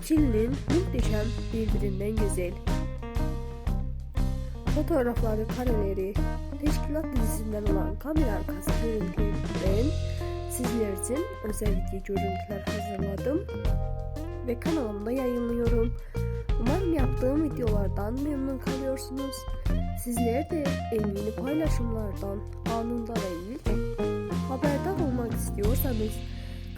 İkilinin muhteşem birbirinden güzel. Fotoğrafları, kareleri, teşkilat dizisinden olan kamera arkası görüntülerinden sizler için özel video görüntüler hazırladım ve kanalımda yayınlıyorum. Umarım yaptığım videolardan memnun kalıyorsunuz. Sizler de en yeni paylaşımlardan anında ve ilk haberdar olmak istiyorsanız